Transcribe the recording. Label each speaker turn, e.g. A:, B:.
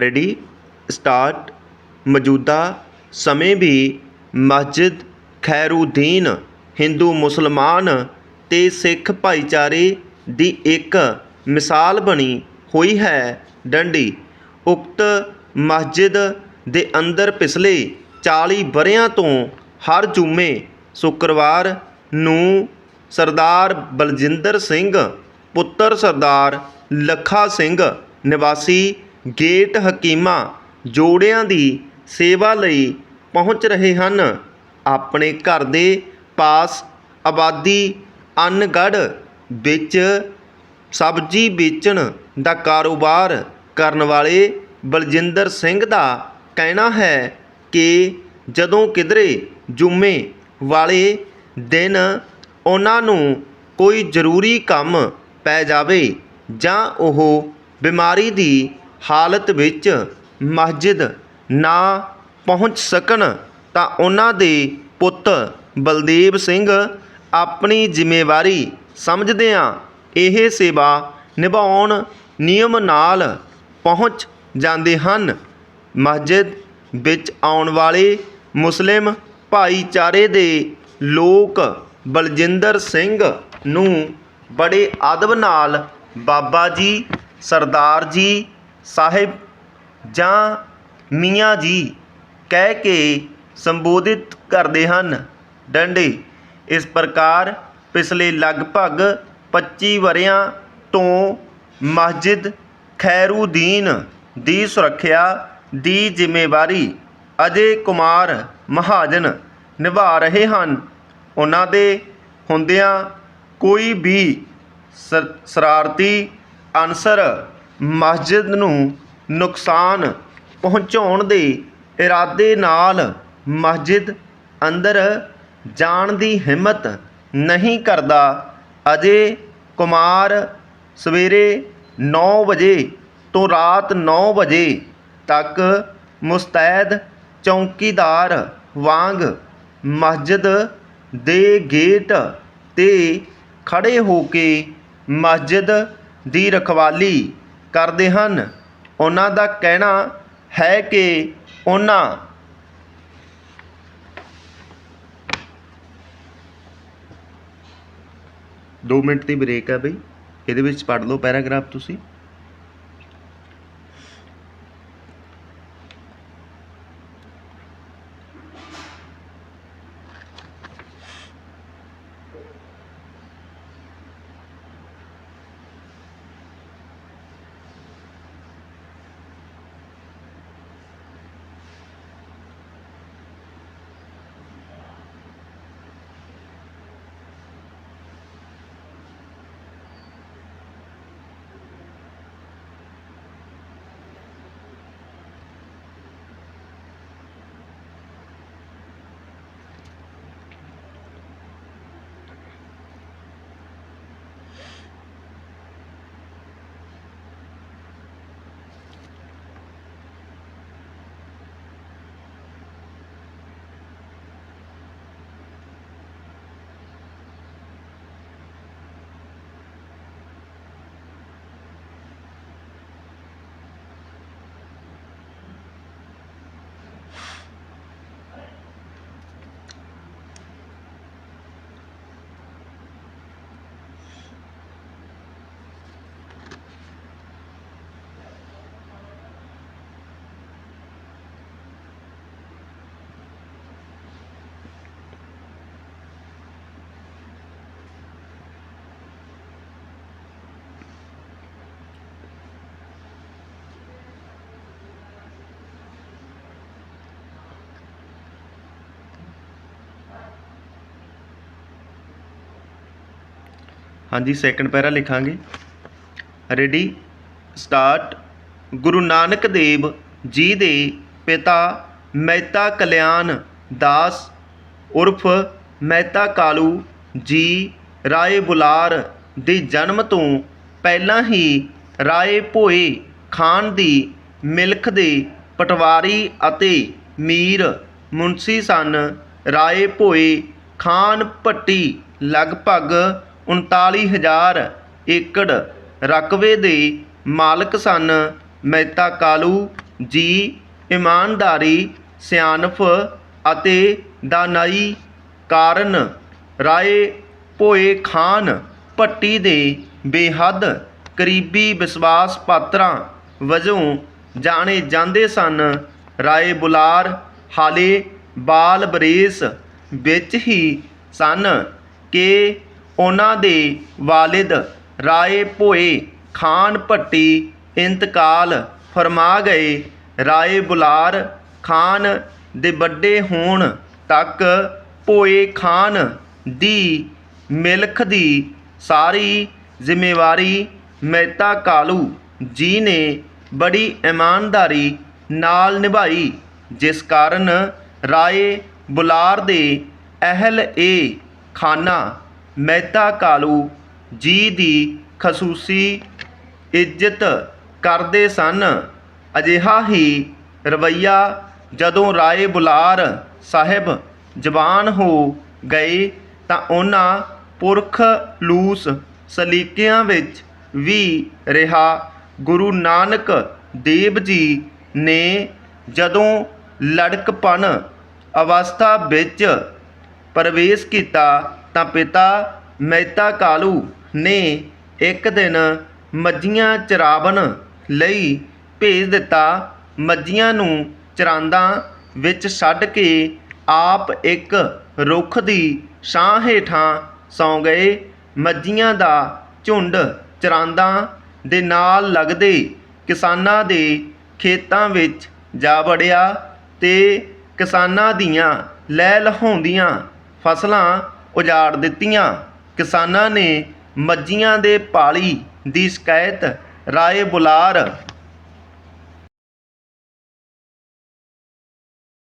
A: Ready, start, ਮੌਜੂਦਾ ਸਮੇਂ ਵੀ ਮਸਜਿਦ ਖੈਰੂਦੀਨ, ਹਿੰਦੂ ਮੁਸਲਮਾਨ ਅਤੇ ਸਿੱਖ ਭਾਈਚਾਰੇ ਦੀ ਇੱਕ ਮਿਸਾਲ ਬਣੀ ਹੋਈ ਹੈ ਡੰਡੀ। ਉਕਤ ਮਸਜਿਦ ਦੇ ਅੰਦਰ ਪਿਛਲੇ 40 ਵਰ੍ਹਿਆਂ ਤੋਂ ਹਰ ਜੁਮੇ ਸ਼ੁੱਕਰਵਾਰ ਨੂੰ ਸਰਦਾਰ ਬਲਜਿੰਦਰ ਸਿੰਘ, ਪੁੱਤਰ ਸਰਦਾਰ ਲੱਖਾ ਸਿੰਘ, ਨਿਵਾਸੀ ਗੇਟ ਹਕੀਮਾਂ ਜੋੜਿਆਂ ਦੀ ਸੇਵਾ ਲਈ ਪਹੁੰਚ ਰਹੇ ਹਨ। ਆਪਣੇ ਘਰ ਦੇ ਪਾਸ ਆਬਾਦੀ ਅਨਗੜ੍ਹ ਵਿੱਚ ਸਬਜ਼ੀ ਵੇਚਣ ਦਾ ਕਾਰੋਬਾਰ ਕਰਨ ਵਾਲੇ ਬਲਜਿੰਦਰ ਸਿੰਘ ਦਾ ਕਹਿਣਾ ਹੈ ਕਿ ਜਦੋਂ ਕਿਧਰੇ ਜੁਮੇ ਵਾਲੇ ਦਿਨ ਉਹਨਾਂ ਨੂੰ ਕੋਈ ਜ਼ਰੂਰੀ ਕੰਮ ਪੈ ਜਾਵੇ ਜਾਂ ਉਹ ਬਿਮਾਰੀ ਦੀ ਹਾਲਤ ਵਿੱਚ ਮਸਜਿਦ ਨਾ ਪਹੁੰਚ ਸਕਣ ਤਾਂ ਉਹਨਾਂ ਦੇ ਪੁੱਤ ਬਲਦੇਵ ਸਿੰਘ ਆਪਣੀ ਜ਼ਿੰਮੇਵਾਰੀ ਸਮਝਦਿਆਂ ਇਹ ਸੇਵਾ ਨਿਭਾਉਣ ਨਿਯਮ ਨਾਲ ਪਹੁੰਚ ਜਾਂਦੇ ਹਨ। ਮਸਜਿਦ ਵਿੱਚ ਆਉਣ ਵਾਲੇ ਮੁਸਲਿਮ ਭਾਈਚਾਰੇ ਦੇ ਲੋਕ ਬਲਜਿੰਦਰ ਸਿੰਘ ਨੂੰ ਬੜੇ ਆਦਬ ਨਾਲ ਬਾਬਾ ਜੀ, ਸਰਦਾਰ ਜੀ ਸਾਹਿਬ ਜਾਂ ਮੀਆਂ ਜੀ ਕਹਿ ਕੇ ਸੰਬੋਧਿਤ ਕਰਦੇ ਹਨ। ਡੰਡੇ, ਇਸ ਪ੍ਰਕਾਰ ਪਿਛਲੇ ਲਗਭਗ 25 ਵਰ੍ਹਿਆਂ ਤੋਂ ਮਸਜਿਦ ਖੈਰੂਦੀਨ ਦੀ ਸੁਰੱਖਿਆ ਦੀ ਜ਼ਿੰਮੇਵਾਰੀ ਅਜੇ ਕੁਮਾਰ ਮਹਾਜਨ ਨਿਭਾ ਰਹੇ ਹਨ। ਉਹਨਾਂ ਦੇ ਹੁੰਦਿਆਂ ਕੋਈ ਵੀ ਸ- ਸ਼ਰਾਰਤੀ ਅਨਸਰ ਮਸਜਿਦ ਨੂੰ ਨੁਕਸਾਨ ਪਹੁੰਚਾਉਣ ਦੇ ਇਰਾਦੇ ਨਾਲ ਮਸਜਿਦ ਅੰਦਰ ਜਾਣ ਦੀ ਹਿੰਮਤ ਨਹੀਂ ਕਰਦਾ। ਅਜੇ ਕੁਮਾਰ ਸਵੇਰੇ ਨੌ ਵਜੇ ਤੋਂ ਰਾਤ ਨੌ ਵਜੇ ਤੱਕ ਮੁਸਤੈਦ ਚੌਕੀਦਾਰ ਵਾਂਗ ਮਸਜਿਦ ਦੇ ਗੇਟ ਤੇ ਖੜ੍ਹੇ ਹੋ ਕੇ ਮਸਜਿਦ ਦੀ ਰਖਵਾਲੀ ਕਰਦੇ ਹਨ। ਉਹਨਾਂ ਦਾ ਕਹਿਣਾ ਹੈ ਕਿ ਉਹਨਾਂ ਦੋ ਮਿੰਟ ਦੀ ਬ੍ਰੇਕ ਹੈ ਬਈ। ਇਹਦੇ ਵਿੱਚ ਪੜ੍ਹ ਲਓ ਪੈਰਾਗ੍ਰਾਫ ਤੁਸੀਂ। ਹਾਂਜੀ ਸੈਕੰਡ ਪੈਰਾ ਲਿਖਾਂਗੇ। ਰੈਡੀ ਸਟਾਰਟ ਗੁਰੂ ਨਾਨਕ ਦੇਵ ਜੀ ਦੇ ਪਿਤਾ ਮਹਿਤਾ ਕਲਿਆਣ ਦਾਸ ਉਰਫ ਮਹਿਤਾ ਕਾਲੂ ਜੀ ਰਾਏ ਬੁਲਾਰ ਦੇ ਜਨਮ ਤੋਂ ਪਹਿਲਾਂ ਹੀ ਰਾਏ ਭੋਏ ਖਾਨ ਦੀ ਮਿਲਖ ਦੇ ਪਟਵਾਰੀ ਅਤੇ ਮੀਰ ਮੁਨਸੀ ਸਨ। ਰਾਏ ਭੋਏ ਖਾਨ ਭੱਟੀ ਲਗਭਗ 39000 ਏਕੜ ਰਕਬੇ ਦੇ ਮਾਲਕ ਸਨ ਮਹਿਤਾ ਕਾਲੂ ਜੀ, ਇਮਾਨਦਾਰੀ, ਸਿਆਣਪ ਅਤੇ ਦਾਨਾਈ ਕਾਰਨ ਰਾਏ ਭੋਏ ਖਾਨ ਭੱਟੀ ਦੇ ਬੇਹੱਦ ਕਰੀਬੀ ਵਿਸ਼ਵਾਸ ਪਾਤਰਾਂ ਵਜੋਂ ਜਾਣੇ ਜਾਂਦੇ ਸਨ। ਰਾਏ ਬੁਲਾਰ ਹਾਲੇ ਬਾਲ ਬਰੇਸ ਵਿੱਚ ਹੀ ਸਨ ਕਿ ਉਹਨਾਂ ਦੇ ਵਾਲਿਦ ਰਾਏ ਭੋਏ ਖਾਨ ਭੱਟੀ ਇੰਤਕਾਲ ਫਰਮਾ ਗਏ। ਰਾਏ ਬੁਲਾਰ ਖਾਨ ਦੇ ਵੱਡੇ ਹੋਣ ਤੱਕ ਭੋਏ ਖਾਨ ਦੀ ਮਿਲਖ ਦੀ ਸਾਰੀ ਜ਼ਿੰਮੇਵਾਰੀ ਮਹਿਤਾ ਕਾਲੂ ਜੀ ਨੇ ਬੜੀ ਇਮਾਨਦਾਰੀ ਨਾਲ ਨਿਭਾਈ, ਜਿਸ ਕਾਰਨ ਰਾਏ ਬੁਲਾਰ ਦੇ ਅਹਿਲ ਏ ਖਾਨਾ ਮਹਿਤਾ ਕਾਲੂ ਜੀ ਦੀ ਖਸੂਸੀ ਇੱਜ਼ਤ ਕਰਦੇ ਸਨ। ਅਜਿਹਾ ਹੀ ਰਵਈਆ ਜਦੋਂ ਰਾਏ ਬੁਲਾਰ ਸਾਹਿਬ ਜਵਾਨ ਹੋ ਗਏ ਤਾਂ ਉਹਨਾਂ ਪੁਰਖ ਲੂਸ ਸਲੀਕਿਆਂ ਵਿੱਚ ਵੀ ਰਿਹਾ। ਗੁਰੂ ਨਾਨਕ ਦੇਵ ਜੀ ਨੇ ਜਦੋਂ ਲੜਕਪਨ ਅਵਸਥਾ ਵਿੱਚ ਪ੍ਰਵੇਸ਼ ਕੀਤਾ ਤਾਂ ਪਿਤਾ ਮਹਿਤਾ ਕਾਲੂ ਨੇ ਇੱਕ ਦਿਨ ਮੱਝੀਆਂ ਚਰਾਵਣ ਲਈ ਭੇਜ ਦਿੱਤਾ। ਮੱਝੀਆਂ ਨੂੰ ਚਰਾਂਦਾ ਵਿੱਚ ਛੱਡ ਕੇ ਆਪ ਇੱਕ ਰੁੱਖ ਦੀ ਛਾਂ ਹੇਠਾਂ ਸੌਂ ਗਏ। ਮੱਝੀਆਂ ਦਾ ਝੁੰਡ ਚਰਾਂਦਾ ਦੇ ਨਾਲ ਲੱਗਦੇ ਕਿਸਾਨਾਂ ਦੇ ਖੇਤਾਂ ਵਿੱਚ ਜਾ ਵੜਿਆ ਤੇ ਕਿਸਾਨਾਂ ਦੀਆਂ ਲੈ ਲਹਾਉਂਦੀਆਂ ਫਸਲਾਂ ਉਜਾੜ ਦਿੱਤੀਆਂ। ਕਿਸਾਨਾਂ ਨੇ ਮੱਝੀਆਂ ਦੇ ਪਾਲੀ ਦੀ ਸ਼ਿਕਾਇਤ ਰਾਏ ਬੁਲਾਰ